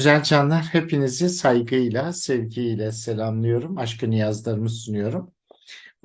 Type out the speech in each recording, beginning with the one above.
Güzel canlar, hepinizi saygıyla, sevgiyle selamlıyorum. Aşkı niyazlarımı sunuyorum.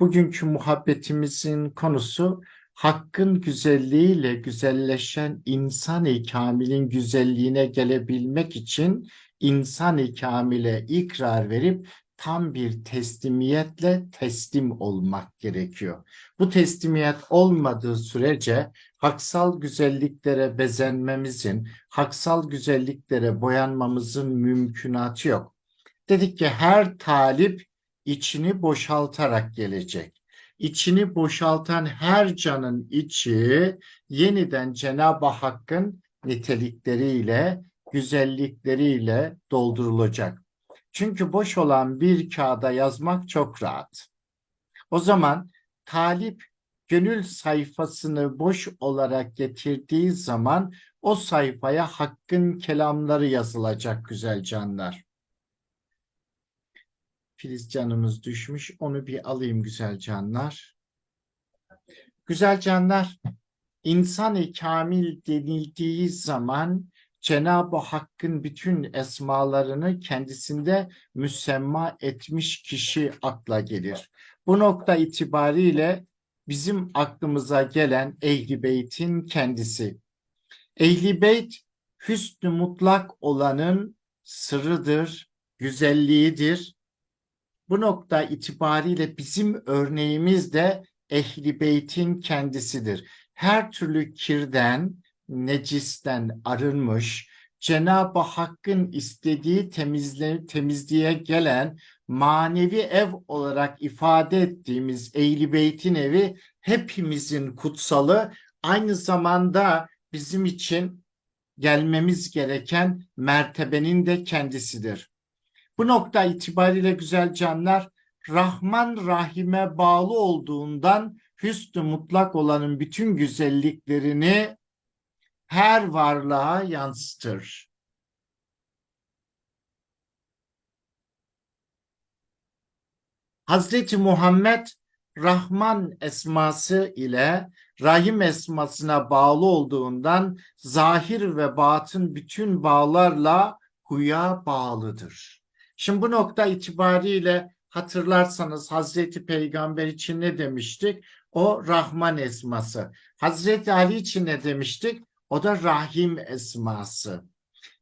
Bugünkü muhabbetimizin konusu hakkın güzelliğiyle güzelleşen insan-ı kamilin güzelliğine gelebilmek için insan-ı kamile ikrar verip tam bir teslimiyetle teslim olmak gerekiyor. Bu teslimiyet olmadığı sürece haksal güzelliklere bezenmemizin, haksal güzelliklere boyanmamızın mümkünatı yok. Dedik ki her talip içini boşaltarak gelecek. İçini boşaltan her canın içi yeniden Cenab-ı Hakk'ın nitelikleriyle, güzellikleriyle doldurulacak. Çünkü boş olan bir kağıda yazmak çok rahat. O zaman talip gönül sayfasını boş olarak getirdiği zaman o sayfaya hakkın kelamları yazılacak güzel canlar. Filiz canımız düşmüş. Onu bir alayım güzel canlar. Güzel canlar, insan-ı kamil denildiği zaman Cenab-ı Hakk'ın bütün esmalarını kendisinde müsemma etmiş kişi akla gelir. Bu nokta itibariyle bizim aklımıza gelen Ehli Beyt'in kendisi. Ehli Beyt hüsnü mutlak olanın sırrıdır, güzelliğidir. Bu nokta itibariyle bizim örneğimiz de Ehli Beyt'in kendisidir. Her türlü kirden, necisten arınmış, Cenab-ı Hakk'ın istediği temizle, temizliğe gelen manevi ev olarak ifade ettiğimiz Ehl-i Beyt'in evi hepimizin kutsalı, aynı zamanda bizim için gelmemiz gereken mertebenin de kendisidir. Bu nokta itibariyle güzel canlar, Rahman Rahim'e bağlı olduğundan hüsnü mutlak olanın bütün güzelliklerini her varlığa yansıtır. Hazreti Muhammed Rahman esması ile Rahim esmasına bağlı olduğundan zahir ve batın bütün bağlarla huya bağlıdır. Şimdi bu nokta itibariyle hatırlarsanız Hazreti Peygamber için ne demiştik? O Rahman esması. Hazreti Ali için ne demiştik? O da Rahim esması.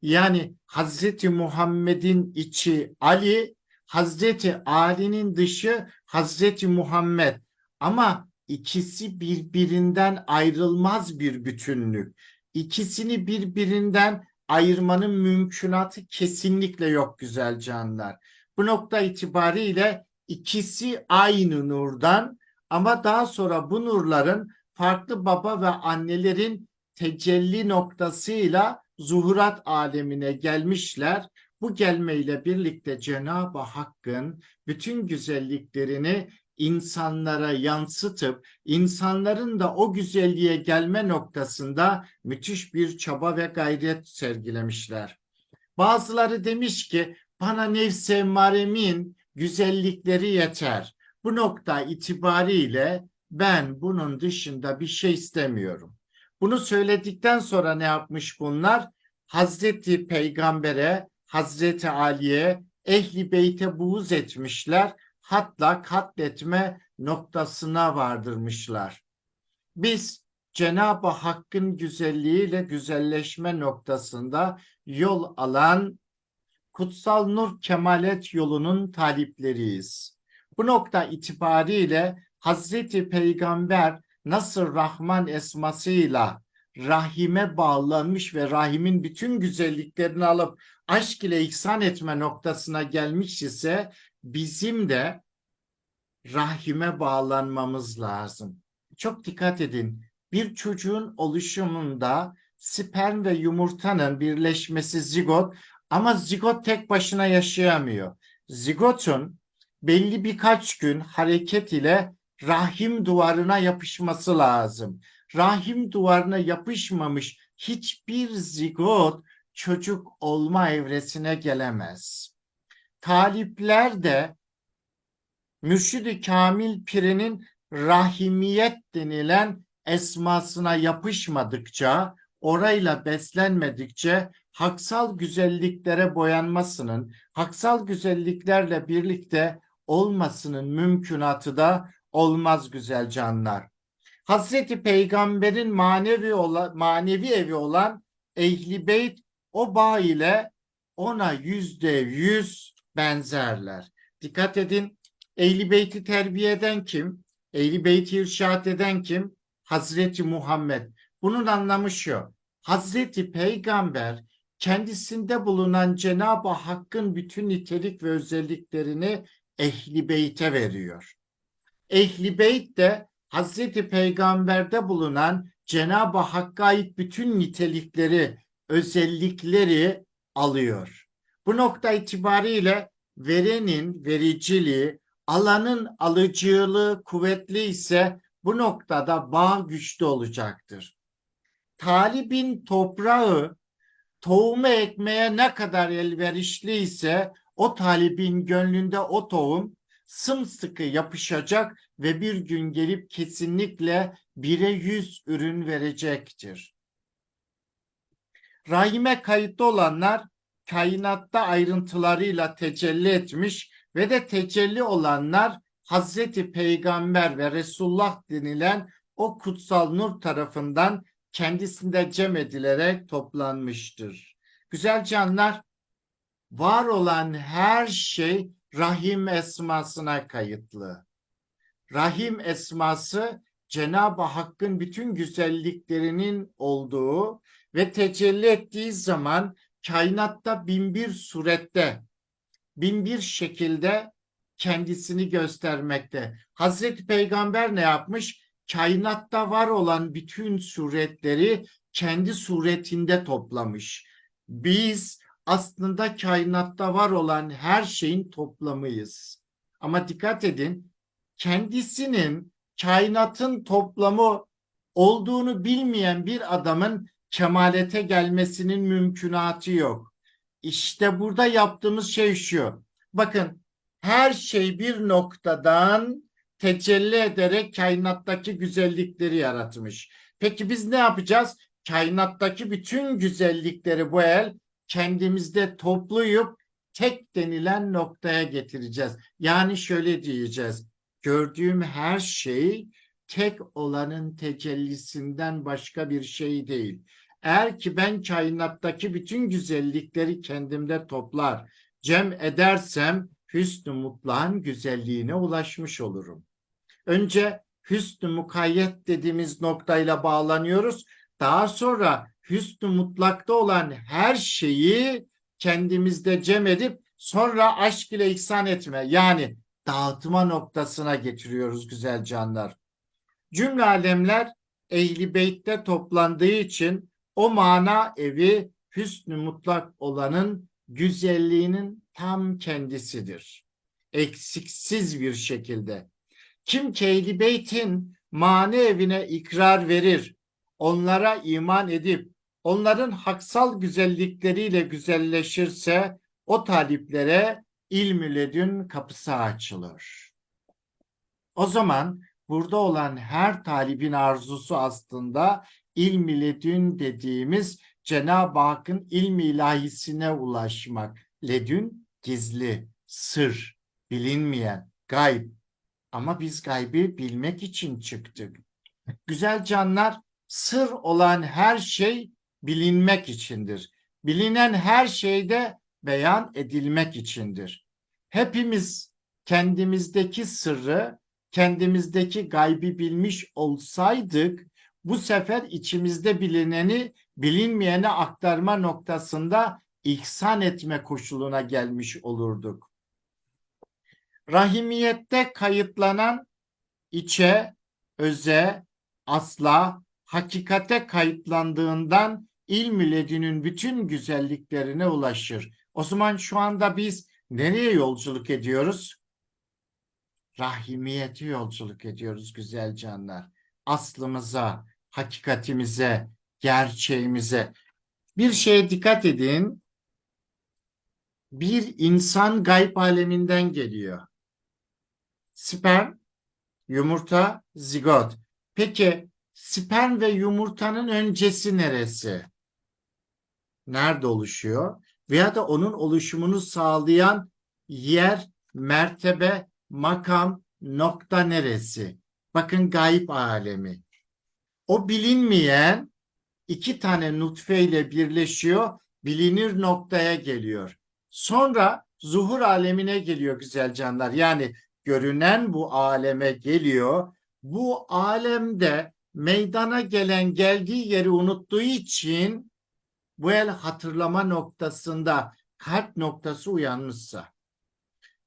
Yani Hazreti Muhammed'in içi Ali, Hazreti Ali'nin dışı Hazreti Muhammed. Ama ikisi birbirinden ayrılmaz bir bütünlük. İkisini birbirinden ayırmanın mümkünatı kesinlikle yok güzel canlar. Bu nokta itibariyle ikisi aynı nurdan ama daha sonra bu nurların farklı baba ve annelerin tecelli noktasıyla zuhurat alemine gelmişler. Bu gelmeyle birlikte Cenab-ı Hakk'ın bütün güzelliklerini insanlara yansıtıp insanların da o güzelliğe gelme noktasında müthiş bir çaba ve gayret sergilemişler. Bazıları demiş ki bana nefse emaremin güzellikleri yeter. Bu nokta itibariyle ben bunun dışında bir şey istemiyorum. Bunu söyledikten sonra ne yapmış bunlar? Hazreti Peygamber'e, Hazreti Ali'ye, Ehli Beyt'e buğz etmişler. Hatta katletme noktasına vardırmışlar. Biz Cenab-ı Hakk'ın güzelliğiyle güzelleşme noktasında yol alan kutsal nur kemalet yolunun talipleriyiz. Bu nokta itibariyle Hazreti Peygamber nasıl Rahman esmasıyla rahime bağlanmış ve rahimin bütün güzelliklerini alıp aşk ile ihsan etme noktasına gelmiş ise bizim de rahime bağlanmamız lazım. Çok dikkat edin. Bir çocuğun oluşumunda sperm ve yumurtanın birleşmesi zigot ama zigot tek başına yaşayamıyor. Zigotun belli birkaç gün hareket ile rahim duvarına yapışması lazım. Rahim duvarına yapışmamış hiçbir zigot çocuk olma evresine gelemez. Talipler de Mürşid-i Kamil Piri'nin rahimiyet denilen esmasına yapışmadıkça, orayla beslenmedikçe haksal güzelliklere boyanmasının, haksal güzelliklerle birlikte olmasının mümkünatı da olmaz güzel canlar. Hazreti Peygamber'in manevi olan, manevi evi olan Ehli Beyt o bağ ile ona yüzde yüz benzerler. Dikkat edin. Ehli Beyt'i terbiye eden kim? Ehli Beyt'i irşat eden kim? Hazreti Muhammed. Bunun anlamı şu. Hazreti Peygamber kendisinde bulunan Cenab-ı Hakk'ın bütün nitelik ve özelliklerini Ehli Beyt'e veriyor. Ehli Beyt de Hazreti Peygamber'de bulunan Cenab-ı Hakk'a ait bütün nitelikleri, özellikleri alıyor. Bu nokta itibariyle verenin vericiliği, alanın alıcılığı kuvvetli ise bu noktada bağ güçlü olacaktır. Talibin toprağı tohumu ekmeye ne kadar elverişli ise o talibin gönlünde o tohum sımsıkı yapışacak ve bir gün gelip kesinlikle bire yüz ürün verecektir. Rahime kayıtlı olanlar kainatta ayrıntılarıyla tecelli etmiş ve de tecelli olanlar Hazreti Peygamber ve Resulullah denilen o kutsal nur tarafından kendisinde cem edilerek toplanmıştır. Güzel canlar, var olan her şey Rahim esmasına kayıtlı. Rahim esması Cenab-ı Hakk'ın bütün güzelliklerinin olduğu ve tecelli ettiği zaman kainatta bin bir surette, bin bir şekilde kendisini göstermekte. Hazreti Peygamber ne yapmış? Kainatta var olan bütün suretleri kendi suretinde toplamış. Biz aslında kainatta var olan her şeyin toplamıyız. Ama dikkat edin, kendisinin kainatın toplamı olduğunu bilmeyen bir adamın kemalete gelmesinin mümkünatı yok. İşte burada yaptığımız şey şu. Bakın her şey bir noktadan tecelli ederek kainattaki güzellikleri yaratmış. Peki biz ne yapacağız? Kainattaki bütün güzellikleri bu el kendimizde toplayıp tek denilen noktaya getireceğiz. Yani şöyle diyeceğiz. Gördüğüm her şey tek olanın tecellisinden başka bir şey değil. Eğer ki ben kainattaki bütün güzellikleri kendimde toplar, cem edersem hüsnü mutlağın güzelliğine ulaşmış olurum. Önce hüsnü mukayyet dediğimiz noktayla bağlanıyoruz. Daha sonra hüsnü mutlakta olan her şeyi kendimizde cem edip sonra aşk ile ihsan etme yani dağıtma noktasına getiriyoruz güzel canlar. Cümle alemler ehli beytte toplandığı için o mana evi hüsnü mutlak olanın güzelliğinin tam kendisidir. Eksiksiz bir şekilde. Kim ki ehli beytin mane evine ikrar verir, onlara iman edip onların haksal güzellikleriyle güzelleşirse o taliplere ilmü ledün kapısı açılır. O zaman burada olan her talibin arzusu aslında ilmi ledün dediğimiz Cenab-ı Hakk'ın ilmi ilahisine ulaşmak. Ledün gizli, sır, bilinmeyen, gayb. Ama biz gaybi bilmek için çıktık. Güzel canlar, sır olan her şey bilinmek içindir. Bilinen her şeyde beyan edilmek içindir. Hepimiz kendimizdeki sırrı, kendimizdeki gaybi bilmiş olsaydık, bu sefer içimizde bilineni bilinmeyene aktarma noktasında ihsan etme koşuluna gelmiş olurduk. Rahimiyette kayıtlanan içe, öze, asla, hakikate kayıtlandığından ilm ledünün bütün güzelliklerine ulaşır. O zaman şu anda biz nereye yolculuk ediyoruz? Rahimiyeti yolculuk ediyoruz güzel canlar. Aslımıza, hakikatimize, gerçeğimize. Bir şeye dikkat edin. Bir insan gayb aleminden geliyor. Sperm, yumurta, zigot. Peki sperm ve yumurtanın öncesi neresi? Nerede oluşuyor? Veya da onun oluşumunu sağlayan yer, mertebe, makam, nokta neresi? Bakın gayb alemi. O bilinmeyen iki tane nutfe ile birleşiyor, bilinir noktaya geliyor. Sonra zuhur alemine geliyor güzel canlar. Yani görünen bu aleme geliyor. Bu alemde meydana gelen geldiği yeri unuttuğu için bu el hatırlama noktasında kalp noktası uyanmışsa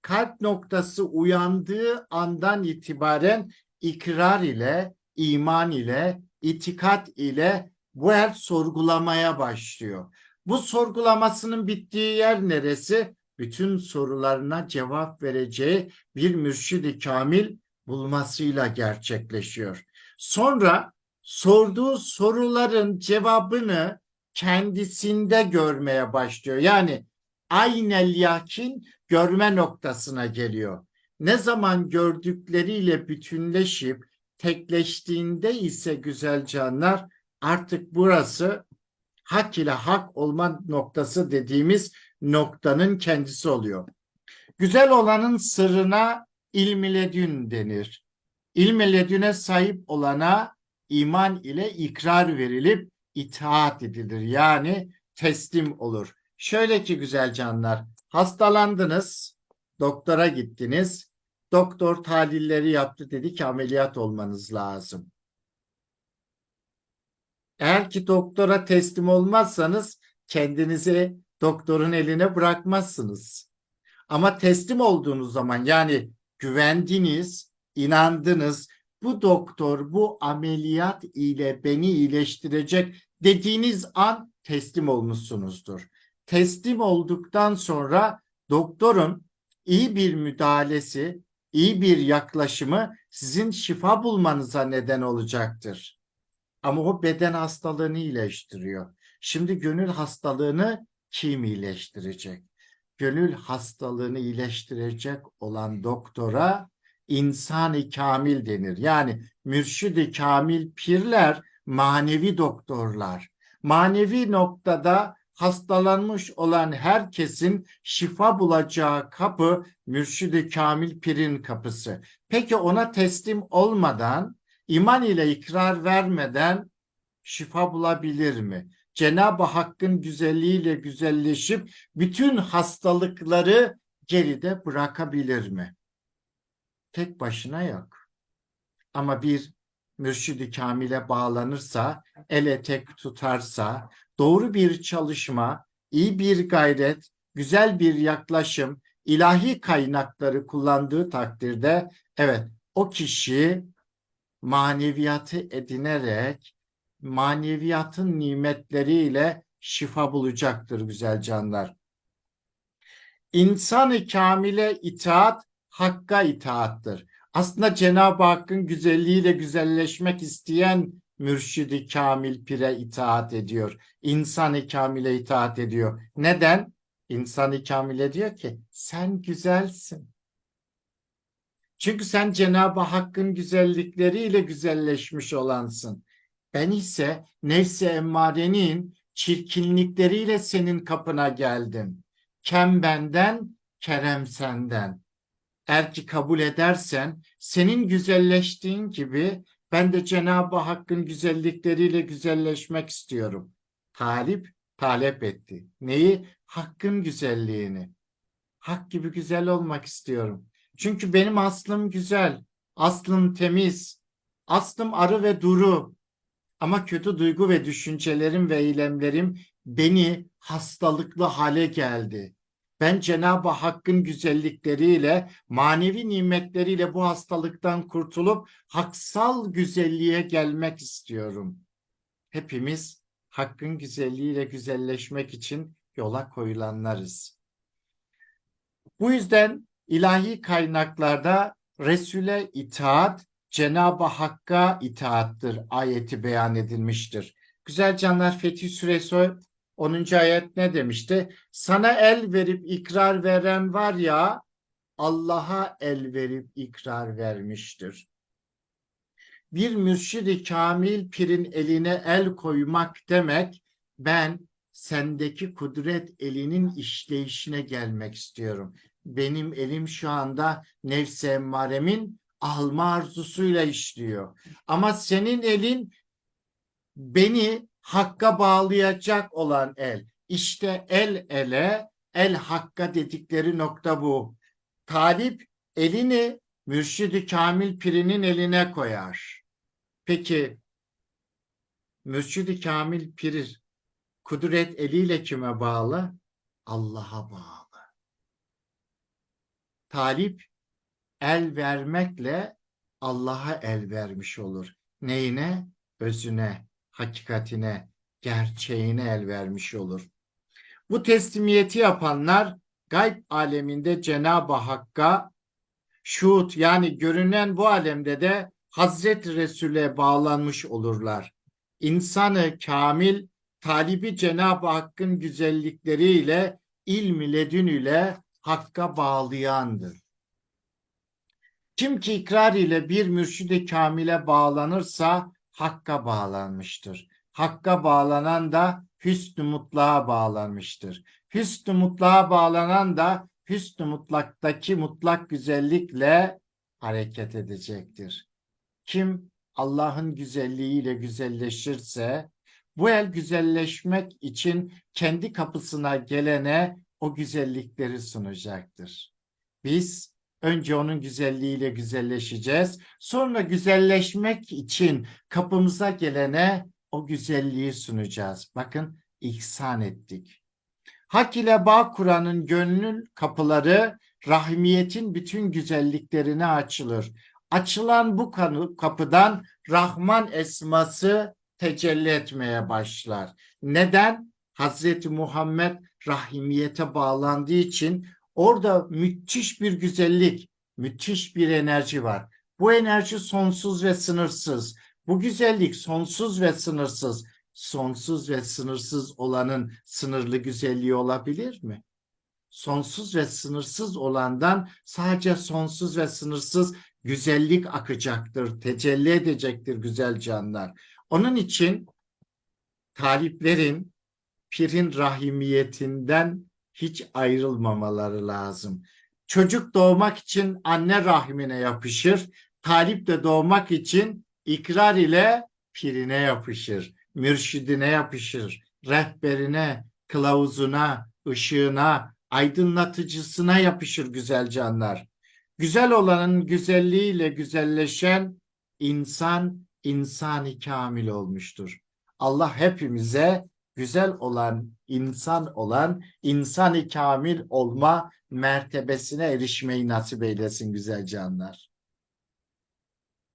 kalp noktası uyandığı andan itibaren ikrar ile, iman ile, itikat ile bu el sorgulamaya başlıyor. Bu sorgulamasının bittiği yer neresi? Bütün sorularına cevap vereceği bir mürşidi kamil bulmasıyla gerçekleşiyor. Sonra sorduğu soruların cevabını kendisinde görmeye başlıyor. Yani aynel yakin görme noktasına geliyor. Ne zaman gördükleriyle bütünleşip tekleştiğinde ise güzel canlar artık burası hak ile hak olma noktası dediğimiz noktanın kendisi oluyor. Güzel olanın sırrına ilmiledün denir. İlmiledüne sahip olana iman ile ikrar verilip itaat edilir. Yani teslim olur. Şöyle ki güzel canlar, hastalandınız, doktora gittiniz, doktor tahlilleri yaptı dedi ki ameliyat olmanız lazım. Eğer ki doktora teslim olmazsanız kendinizi doktorun eline bırakmazsınız. Ama teslim olduğunuz zaman yani güvendiniz, inandınız, bu doktor bu ameliyat ile beni iyileştirecek dediğiniz an teslim olmuşsunuzdur. Teslim olduktan sonra doktorun iyi bir müdahalesi, iyi bir yaklaşımı sizin şifa bulmanıza neden olacaktır. Ama o beden hastalığını iyileştiriyor. Şimdi gönül hastalığını kim iyileştirecek? Gönül hastalığını iyileştirecek olan doktora insan-ı kamil denir. Yani mürşid-i kamil pirler manevi doktorlar. Manevi noktada hastalanmış olan herkesin şifa bulacağı kapı mürşid-i kamil pirin kapısı. Peki ona teslim olmadan, iman ile ikrar vermeden şifa bulabilir mi? Cenab-ı Hakk'ın güzelliğiyle güzelleşip bütün hastalıkları geride bırakabilir mi? Tek başına yok. Ama bir mürşidi kamile bağlanırsa, ele tek tutarsa, doğru bir çalışma, iyi bir gayret, güzel bir yaklaşım, ilahi kaynakları kullandığı takdirde evet o kişi maneviyatı edinerek maneviyatın nimetleriyle şifa bulacaktır güzel canlar. İnsan-ı kamile itaat hakka itaattır. Aslında Cenab-ı Hakk'ın güzelliğiyle güzelleşmek isteyen mürşidi kamil pire itaat ediyor. İnsan-ı kamile itaat ediyor. Neden? İnsan-ı kamile diyor ki sen güzelsin. Çünkü sen Cenab-ı Hakk'ın güzellikleriyle güzelleşmiş olansın. Ben ise nefsi emmarenin çirkinlikleriyle senin kapına geldim. Kem benden, kerem senden. Eğer ki kabul edersen senin güzelleştiğin gibi ben de Cenab-ı Hakk'ın güzellikleriyle güzelleşmek istiyorum. Talip talep etti. Neyi? Hakkın güzelliğini. Hak gibi güzel olmak istiyorum. Çünkü benim aslım güzel. Aslım temiz. Aslım arı ve duru. Ama kötü duygu ve düşüncelerim ve eylemlerim beni hastalıklı hale geldi. Ben Cenab-ı Hakk'ın güzellikleriyle, manevi nimetleriyle bu hastalıktan kurtulup haksal güzelliğe gelmek istiyorum. Hepimiz Hakk'ın güzelliğiyle güzelleşmek için yola koyulanlarız. Bu yüzden ilahi kaynaklarda Resul'e itaat, Cenab-ı Hakk'a itaattır ayeti beyan edilmiştir. Güzel canlar Fetih Suresi 10. ayet ne demişti? Sana el verip ikrar veren var ya Allah'a el verip ikrar vermiştir. bir mürşidi kamil pirin eline el koymak demek ben sendeki kudret elinin işleyişine gelmek istiyorum. Benim elim şu anda nefs-i emmaremin alma arzusuyla işliyor. Ama senin elin beni hakka bağlayacak olan el. İşte el ele, el hakka dedikleri nokta bu. Talip elini mürşidi kamil pirinin eline koyar. Peki mürşidi kamil pir kudret eliyle kime bağlı? Allah'a bağlı. Talip el vermekle Allah'a el vermiş olur. Neyine? Özüne, hakikatine, gerçeğine el vermiş olur. Bu teslimiyeti yapanlar gayb aleminde Cenab-ı Hakk'a şuhut yani görünen bu alemde de Hazreti Resul'e bağlanmış olurlar. İnsanı kamil talibi Cenab-ı Hakk'ın güzellikleriyle ilmi ledün ile Hakk'a bağlayandır. Kim ki ikrar ile bir mürşidi kamile bağlanırsa Hakk'a bağlanmıştır. Hakka bağlanan da hüsnü mutlağa bağlanmıştır. Hüsnü mutlağa bağlanan da hüsnü mutlaktaki mutlak güzellikle hareket edecektir. Kim Allah'ın güzelliğiyle güzelleşirse bu el güzelleşmek için kendi kapısına gelene o güzellikleri sunacaktır. Biz önce onun güzelliğiyle güzelleşeceğiz. Sonra güzelleşmek için kapımıza gelene o güzelliği sunacağız. Bakın ihsan ettik. Hak ile bağ kuranın gönlün kapıları rahmiyetin bütün güzelliklerine açılır. Açılan bu kapıdan Rahman esması tecelli etmeye başlar. Neden? Hazreti Muhammed rahimiyete bağlandığı için orada müthiş bir güzellik, müthiş bir enerji var. Bu enerji sonsuz ve sınırsız. Bu güzellik sonsuz ve sınırsız. Sonsuz ve sınırsız olanın sınırlı güzelliği olabilir mi? Sonsuz ve sınırsız olandan sadece sonsuz ve sınırsız güzellik akacaktır, tecelli edecektir güzel canlar. Onun için taliplerin pirin rahimiyetinden hiç ayrılmamaları lazım. Çocuk doğmak için anne rahmine yapışır. Talip de doğmak için ikrar ile pirine yapışır. Mürşidine yapışır. Rehberine, kılavuzuna, ışığına, aydınlatıcısına yapışır güzel canlar. Güzel olanın güzelliğiyle güzelleşen insan insani kamil olmuştur. Allah hepimize güzel olan, insan olan, insani kamil olma mertebesine erişmeyi nasip eylesin güzel canlar.